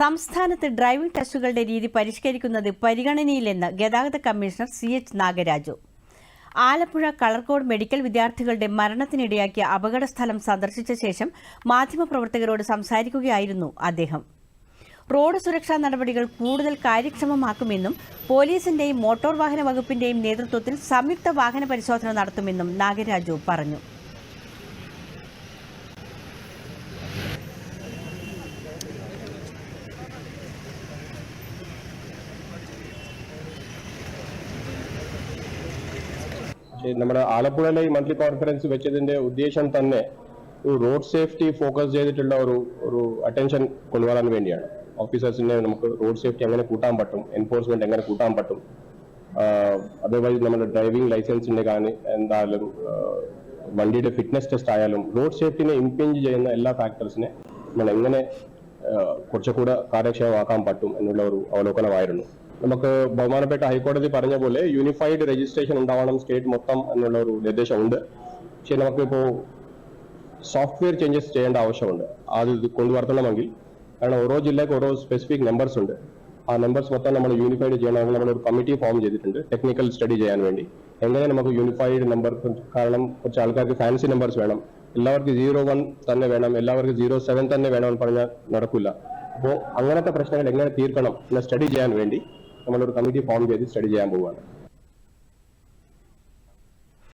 സംസ്ഥാനത്ത് ഡ്രൈവിംഗ് ടെസ്റ്റുകളുടെ രീതി പരിഷ്കരിക്കുന്നത് പരിഗണനയിലെന്ന് ഗതാഗത commissioner C H Nagaraju. Alappuzha Kalarcode medical വിദ്യാർത്ഥികളുടെ മരണത്തിനിടയാക്കിയ അപകടസ്ഥലം സന്ദർശിച്ച ശേഷം മാധ്യമപ്രവർത്തകരോട് സംസാരിക്കുകയായിരുന്നു അദ്ദേഹം. റോഡ് സുരക്ഷാ നടപടികൾ കൂടുതൽ കാര്യക്ഷമമാക്കുമെന്നും പോലീസിന്റെയും മോട്ടോർ വാഹന വകുപ്പിന്റെയും നേതൃത്വത്തിൽ സംയുക്ത വാഹന പരിശോധന നടത്തുമെന്നും നാഗരാജു പറഞ്ഞു. നമ്മുടെ ആലപ്പുഴയിലെ ഈ മന്ത്ലി കോൺഫറൻസ് വെച്ചതിന്റെ ഉദ്ദേശം തന്നെ ഒരു റോഡ് സേഫ്റ്റി ഫോക്കസ് ചെയ്തിട്ടുള്ള ഒരു ഒരു അറ്റൻഷൻ കൊണ്ടുവരാൻ വേണ്ടിയാണ്. ഓഫീസേഴ്സിനെ നമുക്ക് റോഡ് സേഫ്റ്റി എങ്ങനെ കൂട്ടാൻ പറ്റും എൻഫോഴ്സ്മെന്റ് എങ്ങനെ കൂട്ടാൻ പറ്റും അതേപോലെ നമ്മുടെ ഡ്രൈവിംഗ് ലൈസൻസിന്റെ കാര്യം എന്തായാലും വണ്ടിയുടെ ഫിറ്റ്നസ് ടെസ്റ്റ് ആയാലും റോഡ് സേഫ്റ്റിനെ ഇംപെഞ്ച് ചെയ്യുന്ന എല്ലാ ഫാക്ടേഴ്സിനെ നമ്മൾ എങ്ങനെ കുറച്ചുകൂടെ കാര്യക്ഷമമാക്കാൻ പറ്റും എന്നുള്ള ഒരു അവലോകനമായിരുന്നു. നമുക്ക് ബഹുമാനപ്പെട്ട ഹൈക്കോടതി പറഞ്ഞ പോലെ യൂണിഫൈഡ് രജിസ്ട്രേഷൻ ഉണ്ടാവണം സ്റ്റേറ്റ് മൊത്തം എന്നുള്ള ഒരു നിർദ്ദേശമുണ്ട്. പക്ഷെ നമുക്കിപ്പോൾ സോഫ്റ്റ്വെയർ ചേഞ്ചസ് ചെയ്യേണ്ട ആവശ്യമുണ്ട്. അത് ഇത് കൊണ്ടുവരണമെങ്കിൽ കാരണം ഓരോ ജില്ലയ്ക്ക് ഓരോ സ്പെസിഫിക് നമ്പേഴ്സ് ഉണ്ട്. ആ നമ്പേഴ്സ് മൊത്തം നമ്മൾ യൂണിഫൈഡ് ചെയ്യണമെങ്കിൽ നമ്മൾ ഒരു കമ്മിറ്റി ഫോം ചെയ്തിട്ടുണ്ട് ടെക്നിക്കൽ സ്റ്റഡി ചെയ്യാൻ വേണ്ടി. എങ്ങനെ നമുക്ക് യൂണിഫൈഡ് നമ്പർ കാരണം കുറച്ച് ആൾക്കാർക്ക് ഫാൻസി നമ്പേഴ്സ് വേണം. എല്ലാവർക്കും സീറോ വൺ തന്നെ വേണം. എല്ലാവർക്കും സീറോ സെവൻ തന്നെ വേണമെന്ന് പറഞ്ഞാൽ നടക്കില്ല. അപ്പോൾ അങ്ങനത്തെ പ്രശ്നങ്ങൾ എങ്ങനെ തീർക്കണം എന്ന് സ്റ്റഡി ചെയ്യാൻ വേണ്ടി നമ്മളൊരു കമ്മിറ്റി ഫോം ചെയ്ത് സ്റ്റഡി ചെയ്യാൻ പോവുകയാണ്.